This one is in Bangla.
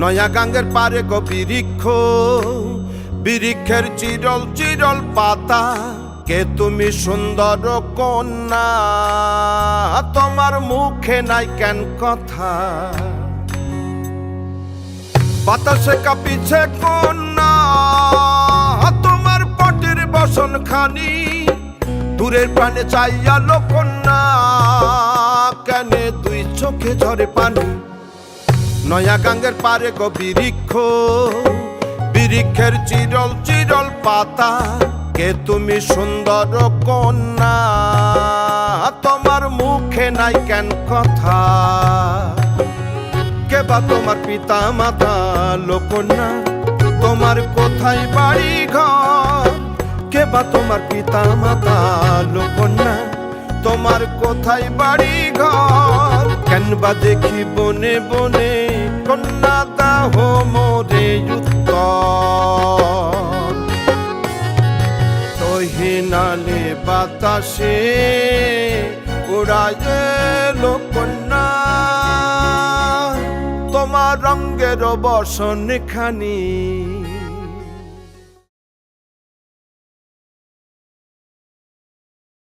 নয়া গাঙ্গের পারে গো বিরিক্ষ বিরিক্ষের চিরল চিরল পাতা, কে তুমি সুন্দর কন্যা? তোমার মুখে নাই কেন কথা? বাতাসে কাঁপিছে কন্যা, তোমার পটের বসন খানি দূরের প্রাণে চাইয়া কন্যা, কেনে দুই চোখে ঝরে পানি? নয়া গাঙ্গের পারে গো বিরিক্ষ বিরিক্ষের চিরল চিরল পাতা। কে তুমি সুন্দর কন্যা? তোমার মুখে নাই কেন কথা? কে বা তোমার পিতা মাতা লোকন্যা তোমার কোথায় বাড়ি ঘর? কে বা তোমার পিতা মাতা লোকন্যা তোমার কোথায় বাড়ি ঘর? কেন বা দেখি বনে বনে বাতাসে উড়ায় লোকন্যা। তোমার রঙ্গের বসন খানি